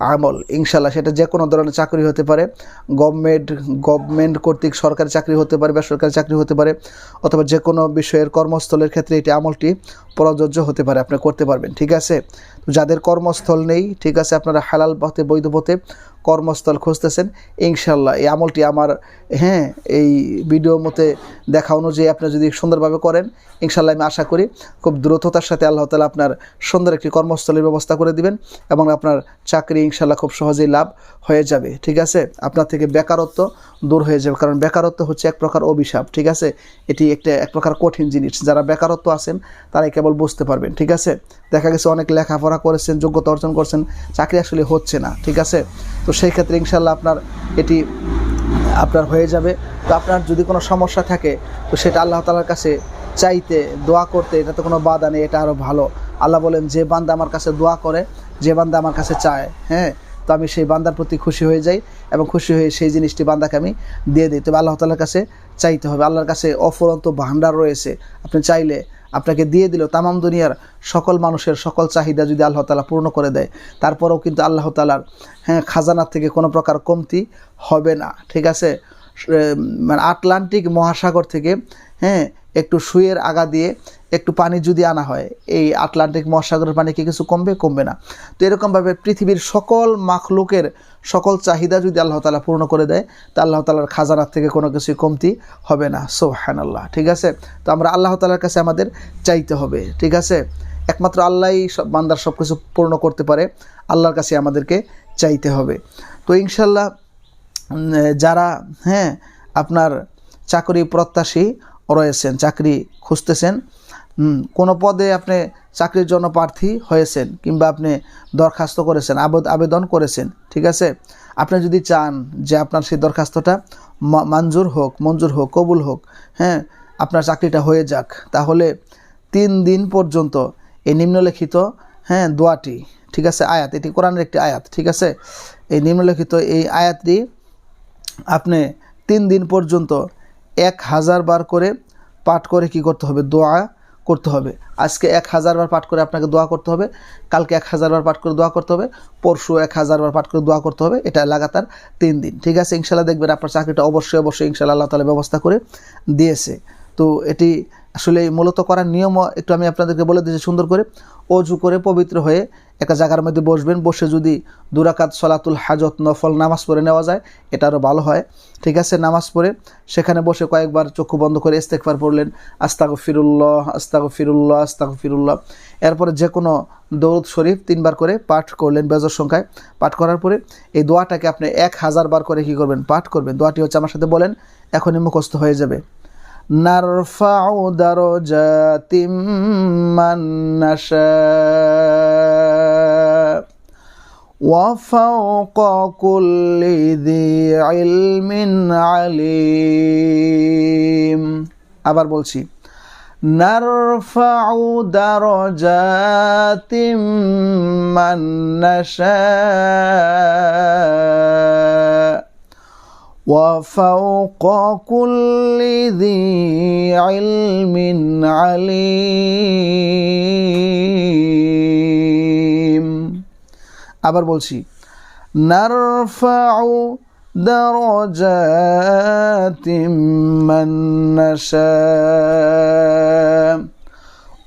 আমল ইনশাল্লাহ সেটা যে কোনো ধরনের চাকরি হতে পারে। গভর্নমেন্ট গভর্নমেন্ট কর্তৃক সরকারি চাকরি হতে পারে, বেসরকারি চাকরি হতে পারে, অথবা যে কোনো বিষয়ের কর্মস্থলের ক্ষেত্রে এটি আমলটি প্রযোজ্য হতে পারে, আপনি করতে পারবেন, ঠিক আছে? যাদের কর্মস্থল নেই, ঠিক আছে, আপনারা হালাল পথে, বৈধ পথে কর্মস্থল খুঁজতেছেন ইনশাল্লাহ এই আমলটি আমার হ্যাঁ এই ভিডিও মতে দেখা অনুযায়ী আপনি যদি সুন্দরভাবে করেন ইনশাল্লাহ আমি আশা করি খুব দ্রুততার সাথে আল্লাহ তালা আপনার সুন্দর একটি কর্মস্থলের ব্যবস্থা করে দিবেন এবং আপনার চাকরি ইনশাল্লাহ খুব সহজেই লাভ হয়ে যাবে, ঠিক আছে? আপনার থেকে বেকারত্ব দূর হয়ে যাবে, কারণ বেকারত্ব হচ্ছে এক প্রকার অভিশাপ, ঠিক আছে? এটি একটা, এক প্রকার কঠিন জিনিস, যারা বেকারত্ব আছেন তারাই কেবল বুঝতে পারবেন, ঠিক আছে? দেখা গেছে অনেক লেখাপড়া করেছেন, যোগ্যতা অর্জন করছেন, চাকরি আসলে হচ্ছে না, ঠিক আছে? তো সেই ক্ষেত্রে ইনশাল্লাহ আপনার এটি, আপনার হয়ে যাবে। তো আপনার যদি কোনো সমস্যা থাকে, তো সেটা আল্লাহ তালার কাছে চাইতে, দোয়া করতে এটা তো কোনো বাধা নেই, এটা আরও ভালো। আল্লাহ বলেন, যে বান্দা আমার কাছে দোয়া করে যে বান্দা আমার কাছে চায় হ্যাঁ তো আমি সেই বান্দার প্রতি খুশি হয়ে যাই এবং খুশি হয়ে সেই জিনিসটি বান্দাকে আমি দিয়ে দিই। তবে আল্লাহ তালার কাছে চাইতে হবে। আল্লাহর কাছে অফুরন্ত ভাণ্ডার রয়েছে। আপনি চাইলে আপনাকে দিয়ে দিল তামাম দুনিয়ার সকল মানুষের সকল চাহিদা যদি আল্লাহ তালা পূর্ণ করে দেয়। তারপরেও কিন্তু আল্লাহ তালার হ্যাঁ খাজানার থেকে কোনো প্রকার কমতি হবে না। ঠিক আছে? মানে আটলান্টিক মহাসাগর থেকে হ্যাঁ একটু সুয়ের আগা দিয়ে একটু পানি যদি আনা হয়, এই আটলান্টিক মহাসাগরের পানি কি কিছু কমবে কমবে না। তো এরকমভাবে পৃথিবীর সকল মাখলুকের সকল চাহিদা যদি আল্লাহ তালা পূর্ণ করে দেয়, তা আল্লাহ তালার খাজানার থেকে কোনো কিছুই কমতি হবে না। সোহান আল্লাহ ঠিক আছে? তো আমরা আল্লাহ তালার কাছে আমাদের চাইতে হবে, ঠিক আছে? একমাত্র আল্লাহই সব বান্দার সব কিছু পূর্ণ করতে পারে, আল্লাহর কাছে আমাদেরকে চাইতে হবে। তো ইনশাল্লাহ যারা হ্যাঁ আপনার চাকরি প্রত্যাশী রয়েছেন চাকরি খুঁজতেছেন কোনো পদে আপনি চাকরির জন্য প্রার্থী হয়েছেন কিংবা আপনি দরখাস্ত করেছেন আবেদন করেছেন, ঠিক আছে? আপনি যদি চান যে আপনার সেই দরখাস্তটা মঞ্জুর হোক মঞ্জুর হোক, কবুল হোক হ্যাঁ আপনার চাকরিটা হয়ে যাক, তাহলে তিন দিন পর্যন্ত এই নিম্নলিখিত হ্যাঁ দোয়াটি, ঠিক আছে, আয়াত, এটি কোরআনের একটি আয়াত, ঠিক আছে? এই নিম্নলিখিত এই আয়াতটি আপনি তিন দিন পর্যন্ত এক হাজার বার করে পাঠ করে কি করতে হবে? দোয়া করতে হবে। আজকে এক হাজার বার পাঠ করে আপনাকে দোয়া করতে হবে। কালকে এক হাজার বার পাঠ করে দোয়া করতে হবে। পরশু এক হাজার বার পাঠ করে দোয়া করতে হবে। এটা লাগাতার তিন দিন। ঠিক আছে? ইনশাল্লাহ দেখবেন আপনার চাকরিটা অবশ্যই অবশ্যই ইনশাল্লাহ আল্লাহ তালা ব্যবস্থা করে দিয়েছে। তো এটি আসলে মূলত করার নিয়মও একটু আমি আপনাদেরকে বলে দিয়েছি সুন্দর করে। অজু করে পবিত্র হয়ে একটা জায়গার মধ্যে বসবেন। বসে যদি দুরাকাত সলাতুল হাজত নফল নামাজ পড়ে নেওয়া যায়, এটা আরও ভালো হয়। ঠিক আছে, নামাজ পড়ে সেখানে বসে কয়েকবার চক্ষু বন্ধ করে ইস্তেকবার পড়লেন আস্তাক ফিরুল্লাহ আস্তাক ফিরুল্লাহ আস্তাক ফিরুল্লাহ এরপরে যে কোনো দৌদ শরীফ তিনবার করে পাঠ করলেন বেজর সংখ্যায়। পাঠ করার পরে এই দোয়াটাকে আপনি এক হাজার বার করে কী করবেন? পাঠ করবেন। দোয়াটি হচ্ছে আমার সাথে বলেন, এখনই মুখস্থ হয়ে যাবে। نرفع درجات من نشاء وفوق كل ذي علم عليم আবার বলছি نرفع درجات من نشاء وفوق كل ذي علم عليم আবার বলছি নারফাউ درجات من نشاء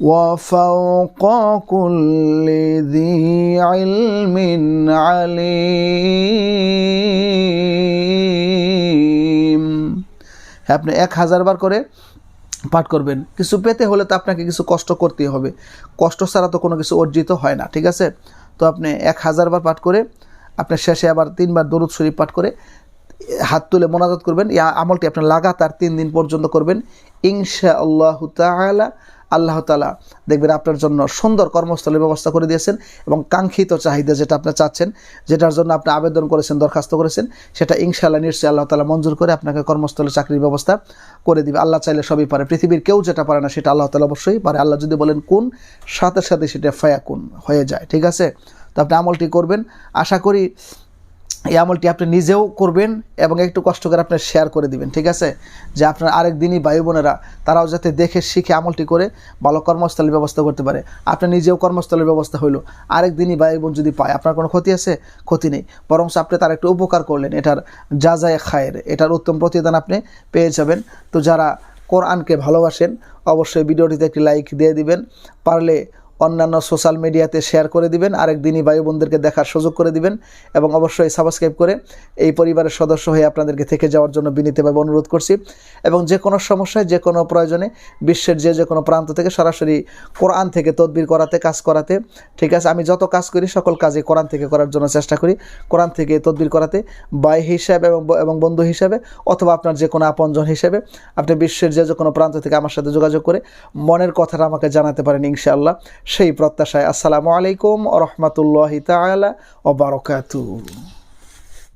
وفوق كل ذي علم عليم আপনি এক হাজারবার করে পাঠ করবেন। কিছু পেতে হলে তো আপনাকে কিছু কষ্ট করতেই হবে। কষ্ট ছাড়া তো কোনো কিছু অর্জিত হয় না, ঠিক আছে? তো আপনি এক হাজারবার পাঠ করে আপনার শেষে আবার তিনবার দরুদ শরীফ পাঠ করে, হাত তুলে মোনাজাত করবেন। আমলটি আপনি লাগাতার তিন দিন পর্যন্ত করবেন। ইনশা আল্লাহ তালা আল্লাহ তালা দেখবেন আপনার জন্য সুন্দর কর্মস্থলের ব্যবস্থা করে দিয়েছেন এবং কাঙ্ক্ষিত চাহিদা যেটা আপনি চাচ্ছেন, যেটার জন্য আপনি আবেদন করেছেন, দরখাস্ত করেছেন, সেটা ইনশাআল্লাহ নিশ্চয়ই আল্লাহ তালা মঞ্জুর করে আপনাকে কর্মস্থলে চাকরির ব্যবস্থা করে দিবে। আল্লাহ চাইলে সবই পারে, পৃথিবীর কেউ যেটা পারে না সেটা আল্লাহ তালা অবশ্যই পারে। আল্লাহ যদি বলেন কোন, সাথে সাথে সেটা ফায়া কোন, হয়ে যায়, ঠিক আছে? তো আপনি আমলটি করবেন। আশা করি এই আমলটি আপনি নিজেও করবেন এবং একটু কষ্ট করে আপনি শেয়ার করে দিবেন, ঠিক আছে? যে আপনার আরেক দিনই ভাই বোনেরা, তারাও যাতে দেখে, শিখে আমলটি করে ভালো কর্মস্থলের ব্যবস্থা করতে পারে। আপনি নিজেও কর্মস্থলের ব্যবস্থা হইল। আরেক দিনই ভাই বোন যদি পায়, আপনার কোনো ক্ষতি আছে? ক্ষতি নেই। বরং আপনি তার একটু উপকার করলেন। এটার যা যায় খায়ের, এটার উত্তম প্রতিদান আপনি পেয়ে যাবেন। তো যারা কোরআনকে ভালোবাসেন, অবশ্যই ভিডিওটিতে একটি লাইক দিয়ে দিবেন। পারলে অন্যান্য সোশ্যাল মিডিয়াতে শেয়ার করে দিবেন, আরেক দিনই ভাই বোনদেরকে দেখার সুযোগ করে দিবেন এবং অবশ্যই সাবস্ক্রাইব করে এই পরিবারের সদস্য হয়ে আপনাদেরকে থেকে যাওয়ার জন্য বিনীতভাবে অনুরোধ করছি। এবং যে কোনো সমস্যায়, যে কোনো প্রয়োজনে বিশ্বের যে যে কোনো প্রান্ত থেকে সরাসরি কোরআন থেকে তদবির করাতে, কাজ করাতে, ঠিক আছে? আমি যত কাজ করি, সকল কাজে কোরআন থেকে করার জন্য চেষ্টা করি। কোরআন থেকে তদবির করাতে, ভাই হিসাবে এবং এবং বন্ধু হিসাবে অথবা আপনার যে কোনো আপনজন হিসেবে আপনি বিশ্বের যে যে কোনো প্রান্ত থেকে আমার সাথে যোগাযোগ করে মনের কথাটা আমাকে জানাতে পারেন ইনশাআল্লাহ। সেই প্রত্যাশায় আসসালামু আলাইকুম ও রহমতুল্লাহি তালা ও বারকাতু